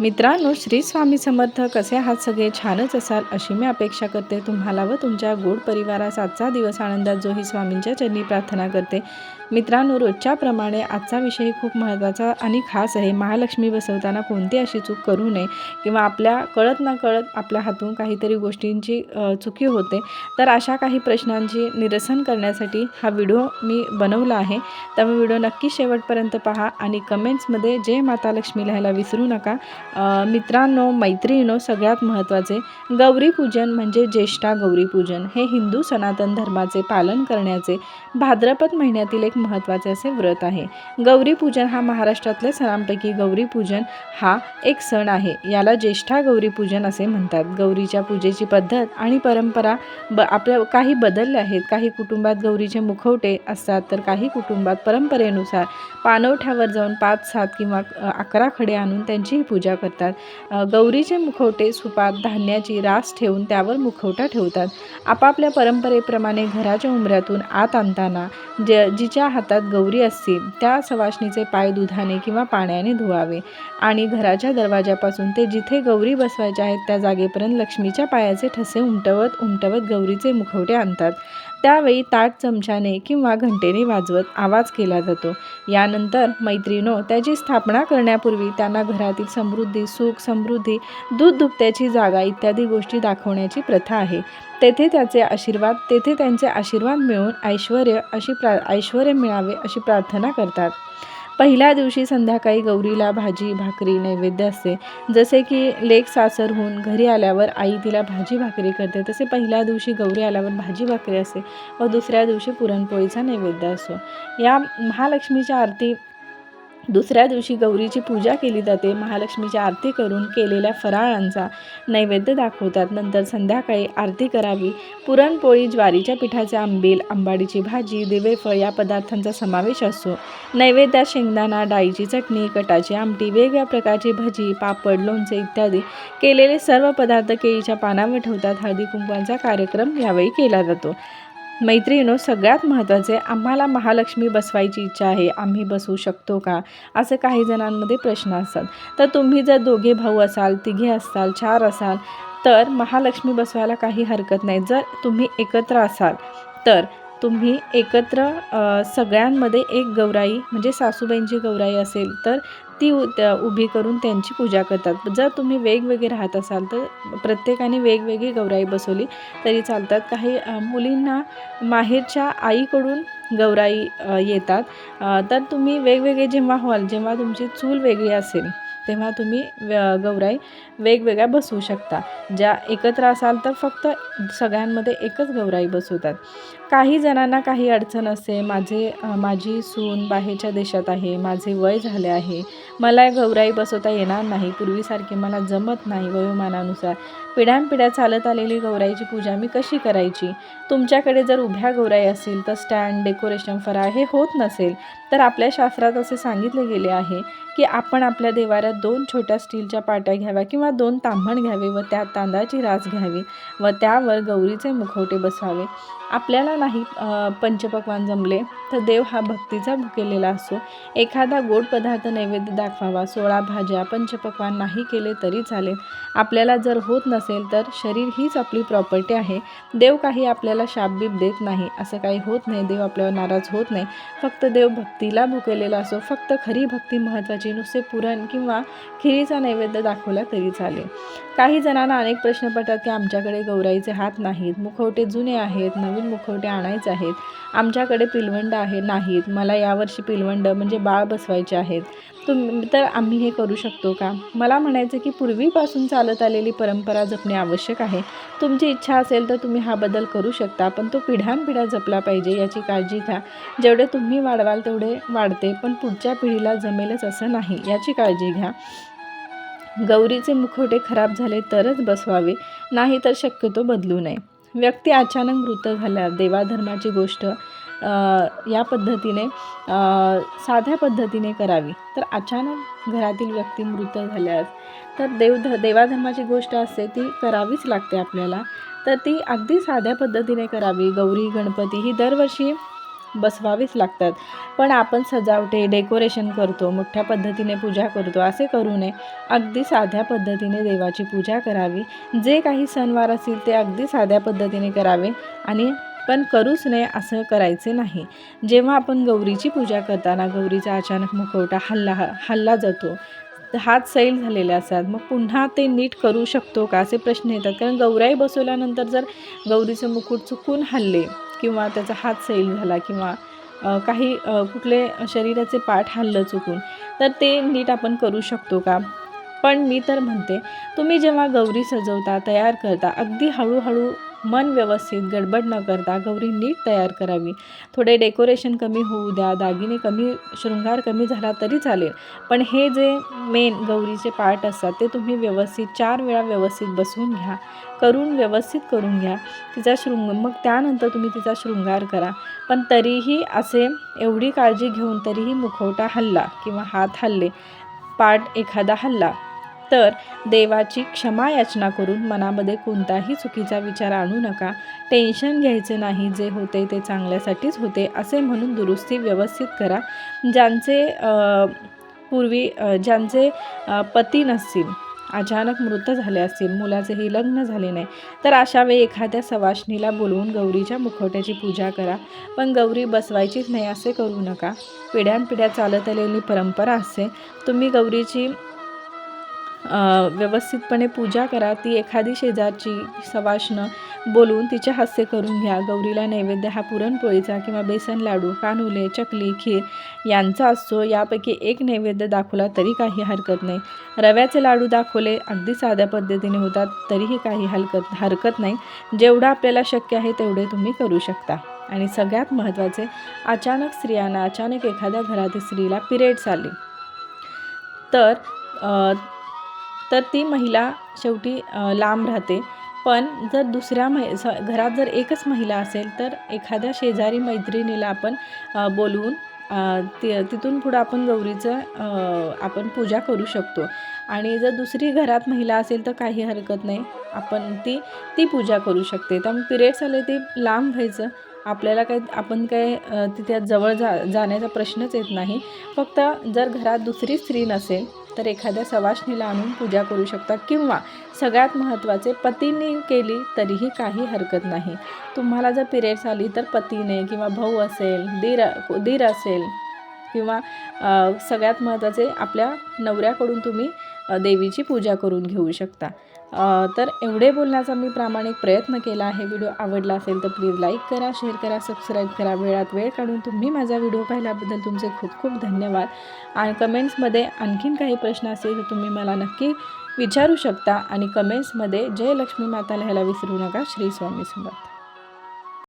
मित्रांनो श्री स्वामी समर्थ कसे आहात? सगळे छानच असाल अशी मी अपेक्षा करते. तुम्हाला व तुमच्या गोड परिवारास आजचा दिवस आनंदात जोही स्वामींच्या चरणी प्रार्थना करते. मित्रांनो रोजच्याप्रमाणे आजचा विषय खूप महत्त्वाचा आणि खास आहे. महालक्ष्मी बसवताना कोणती अशी चूक करू नये किंवा आपल्या कळत ना कळत आपल्या हातून काहीतरी गोष्टींची चुकी होते तर अशा काही प्रश्नांची निरसन करण्यासाठी हा व्हिडिओ मी बनवला आहे. त्यामुळे व्हिडिओ नक्की शेवटपर्यंत पहा आणि कमेंट्समध्ये जय माता लक्ष्मी लिहायला विसरू नका. मित्रांनो मैत्रिणीनो सगळ्यात महत्त्वाचे गौरीपूजन म्हणजे ज्येष्ठा गौरीपूजन हे हिंदू सनातन धर्माचे पालन करण्याचे भाद्रपद महिन्यातील एक महत्त्वाचे असे व्रत आहे. गौरीपूजन हा महाराष्ट्रातल्या सणांपैकी गौरीपूजन हा एक सण आहे. याला ज्येष्ठा गौरीपूजन असे म्हणतात. गौरीच्या पूजेची पद्धत आणि परंपरा ब आपल्या काही बदलल्या आहेत. काही कुटुंबात गौरीचे मुखवटे असतात तर काही कुटुंबात परंपरेनुसार पानवठ्यावर जाऊन पाच सात किंवा अकरा खडे आणून त्यांचीही पूजा करतात. गौरीचे मुखवटे सुपात धान्याची रास ठेवून त्यावर मुखवटा ठेवतात. आपापल्या परंपरेप्रमाणे घराच्या उंबऱ्यातून आत आणताना ज जिच्या हातात गौरी असतील त्या सवाशणीचे पाय दुधाने किंवा पाण्याने धुवावे आणि घराच्या दरवाजापासून ते जिथे गौरी बसवायच्या आहेत त्या जागेपर्यंत लक्ष्मीच्या पायाचे ठसे उमटवत उमटवत गौरीचे मुखवटे आणतात. त्यावेळी ताट चमच्याने किंवा घंटेने वाजवत आवाज केला जातो. यानंतर मैत्रिणो त्याची स्थापना करण्यापूर्वी त्यांना घरातील समृद्धी सुख समृद्धी दूध दुभत्याची जागा इत्यादी गोष्टी दाखवण्याची प्रथा आहे. तेथे त्याचे आशीर्वाद तेथे त्यांचे आशीर्वाद मिळून ऐश्वर अशी प्रा ऐश्वर मिळावे अशी प्रार्थना करतात. पहिल्या दिवशी संध्याकाळी गौरीला भाजी भाकरी नैवेद्य असते. जसे की लेक होऊन घरी आल्यावर आई तिला भाजी भाकरी करते तसे पहिल्या दिवशी गौरी आल्यावर भाजी भाकरी असते. व दुसऱ्या दिवशी पुरणपोळीचा नैवेद्य असतो. या महालक्ष्मीच्या आरती दुसऱ्या दिवशी गौरीची पूजा केली जाते. महालक्ष्मीची आरती करून केलेल्या फराळांचा नैवेद्य दाखवतात. नंतर संध्याकाळी आरती करावी. पुरणपोळी ज्वारीच्या पिठाचे आंबील आंबाडीची भाजी दिवेफळ या पदार्थांचा समावेश असतो. नैवेद्यात शेंगदाणा डाळीची चटणी कटाची आमटी वेगवेगळ्या प्रकारची भजी पापड लोणचे इत्यादी केलेले सर्व पदार्थ केळीच्या पानावर ठेवतात. हळदी कुंकवांचा कार्यक्रम यावेळी केला जातो. मैत्रिणीनो सगळ्यात महत्त्वाचे आम्हाला महालक्ष्मी बसवायची इच्छा आहे. आम्ही बसवू शकतो का? असं काही जणांमध्ये प्रश्न असतात. तर तुम्ही जर दोघे भाऊ असाल तिघे असाल चार असाल तर महालक्ष्मी बसवायला काही हरकत नाही. जर तुम्ही एकत्र असाल तर तुम्ही एकत्र सगळ्यांमध्ये एक गौराई म्हणजे सासूबाईंची गौराई असेल तर ती उ त्या उभी करून त्यांची पूजा करतात. जर तुम्ही वेगवेगळे राहत असाल तर प्रत्येकाने वेगवेगळी गौराई बसवली तरी चालतात. काही मुलींना माहेरच्या आईकडून गौराई येतात. तर तुम्ही वेगवेगळे जेव्हा व्हाल जेव्हा तुमची चूल वेगळी असेल तेव्हा तुम्ही गौराई वेगवेगळ्या बसवू शकता. ज्या एकत्र असाल तर फक्त सगळ्यांमध्ये एकच गौराई बसवतात. काही जणांना काही अडचण असते माझे माझी सून बाहेरच्या देशात आहे माझे वय झाले आहे. मला गौराई बसवता येणार नाही. पूर्वीसारखी मला जमत नाही वयोमानानुसार. पिढ्यानपिढ्या चालत आलेली गौराईची पूजा मी कशी करायची? तुमच्याकडे जर उभ्या गौराई असतील तर स्टँड डेकोरेशन फराळ हे होत नसेल. तर आपल्या शास्त्रात असे सांगितले गेले आहे की आपण आपल्या देवाऱ्यात दोन छोट्या स्टीलच्या पाट्या घ्याव्या किंवा दोन तांबण घ्यावे व त्यात तांदळाची रास घ्यावी व त्यावर गौरीचे मुखवटे बसवावे. आपल्याला नाही पंचपक्वान जमले. तर देव हा भक्तीचा भुकेलेला असो. एखादा गोड पदार्थ नैवेद्य दाखवावा सोळा भाज्या पंचपक्वान नाही केले तरी चालेल. आपल्याला जर होत नसेल तर शरीर हीच आपली प्रॉपर्टी आहे. देव काही आपल्याला शापबीप देत नाही. असं काही होत नाही. देव आपल्यावर नाराज होत नाही. फक्त देव भक्तीला भुकेलेला असो. फक्त खरी भक्ती महत्त्वाची नुसते पुरण किंवा खिरीचा नैवेद्य दाखवला तरी चालेल. काही जणांना अनेक प्रश्न पडतात की आमच्याकडे गौराईचे हात नाहीत. मुखवटे जुने आहेत. नवीन मुखवटे आणायचे आहेत. आमच्याकडे पिलवंड आहे नाहीत. मला यावर्षी पिलवंड म्हणजे बाळ बसवायचे आहेत. तुम तर आम्ही हे करू शकतो का? मला म्हणायचं की पूर्वीपासून चालत आलेली परंपरा जपणे आवश्यक आहे. तुमची इच्छा असेल तर तुम्ही हा बदल करू शकता पण तो पिढ्यानपिढ्या जपला पाहिजे याची काळजी घ्या. जेवढे तुम्ही वाढवाल तेवढे वाढते पण पुढच्या पिढीला जमेलच असं नाही याची काळजी घ्या. गौरीचे मुखवटे खराब झाले तरच बसवावे नाही तर शक्यतो बदलू नये. व्यक्ती अचानक मृत झाल्या देवाधर्माची गोष्ट या पद्धतीने साध्या पद्धतीने करावी. तर अचानक घरातील व्यक्ती मृत झाल्यास तर देव देवाधर्माची गोष्ट असते ती करावीच लागते आपल्याला. तर ती अगदी साध्या पद्धतीने करावी. गौरी गणपती ही दरवर्षी बसवावीच लागतात. पण आपण सजावटे डेकोरेशन करतो मोठ्या पद्धतीने पूजा करतो असे करू नये. अगदी साध्या पद्धतीने देवाची पूजा करावी. जे काही सणवार असतील ते अगदी साध्या पद्धतीने करावे आणि पण करूच नये असं करायचे नाही. जेव्हा आपण गौरीची पूजा करताना गौरीचा अचानक मुखवटा हल्ला हल्ला जातो हात सैल झालेले असतात. मग पुन्हा ते नीट करू शकतो का असे प्रश्न येतात. कारण गौराई बसवल्यानंतर जर गौरीचं मुकुट चुकून हल्ले किंवा त्याचा हात सैल झाला किंवा काही कुठले शरीराचे पाठ हल्लं चुकून तर ते नीट आपण करू शकतो का? पण मी तर म्हणते तुम्ही जेव्हा गौरी सजवता तयार करता अगदी हळूहळू मन व्यवस्थित गडबड न करता गौरी नीट तयार करावी. थोडे डेकोरेशन कमी होऊ द्या दागिने कमी शृंगार कमी झाला तरी चालेल. पण हे जे मेन गौरीचे पार्ट असतात ते तुम्ही व्यवस्थित चार वेळा व्यवस्थित बसवून घ्या. करून व्यवस्थित करून घ्या. तिचा शृंग मग त्यानंतर तुम्ही तिचा शृंगार करा. पण तरीही असे एवढी काळजी घेऊन तरीही मुखवटा हल्ला किंवा हात हल्ले पाठ एखादा हल्ला तर देवाची क्षमा याचना करून मनामध्ये कोणताही चुकीचा विचार आणू नका. टेन्शन घ्यायचे नाही जे होते ते चांगल्यासाठीच होते असे म्हणून दुरुस्ती व्यवस्थित करा. ज्यांचे पूर्वी ज्यांचे पती नसतील अचानक मृत झाले असतील मुलाचेही लग्न झाले नाही तर अशा वेळी एखाद्या सवाशणीला बोलवून गौरीच्या मुखवट्याची पूजा करा. पण गौरी बसवायचीच नाही असे करू नका. पिढ्यानपिढ्या चालत आलेली परंपरा असते तुम्ही गौरीची व्यवस्थितपणे पूजा करा. ती एखादी शेजारची सवाशनं बोलून तिचे हास्य करून घ्या. गौरीला नैवेद्य हा पुरणपोळीचा किंवा बेसन लाडू कानुले चकली खीर यांचा असतो. यापैकी एक नैवेद्य दाखवला तरी काही हरकत नाही. रव्याचे लाडू दाखवले अगदी साध्या पद्धतीने होतात तरीही काही हलकत हरकत नाही. जेवढं आपल्याला शक्य आहे तेवढे तुम्ही करू शकता. आणि सगळ्यात महत्त्वाचे अचानक स्त्रियांना अचानक एखाद्या घरातील स्त्रीला पिरियड्स आले तर तर ती महिला शेवटी लांब राहते. पण जर दुसऱ्या मै स घरात जर एकच महिला असेल तर एखाद्या शेजारी मैत्रिणीला आपण बोलवून ति तिथून पुढं आपण गौरीचं आपण पूजा करू शकतो. आणि जर दुसरी घरात महिला असेल तर काही हरकत नाही. आपण ती ती पूजा करू शकते. त्यामुळे पिरियड्स आले ते लांब व्हायचं. आपल्याला काय आपण काय तिथे जवळ जा जाण्याचा प्रश्नच येत नाही. फक्त जर घरात दुसरी स्त्री नसेल तर एखाद्या सवाष्णीला आणून पूजा करू शकता किंवा सगळ्यात महत्त्वाचे पतीने केली तरीही काही हरकत नाही. तुम्हाला जर पिरियड्स आली तर पतीने किंवा भाऊ असेल दीर दीर असेल किंवा सगळ्यात महत्त्वाचे आपल्या नवऱ्याकडून तुम्ही देवीची पूजा करून घेऊ शकता. तर एवढे बोलण्याचा मी प्रामाणिक प्रयत्न केला आहे. व्हिडिओ आवडला असेल तर प्लीज लाईक करा शेअर करा सबस्क्राईब करा. वेळात वेळ काढून तुम्ही माझा व्हिडिओ पाहिल्याबद्दल तुमचे खूप खूप धन्यवाद. आणि कमेंट्समध्ये आणखीन काही प्रश्न असेल तर तुम्ही मला नक्की विचारू शकता. आणि कमेंट्समध्ये जय लक्ष्मी माता लिहायला विसरू नका. श्री स्वामी समर्थ.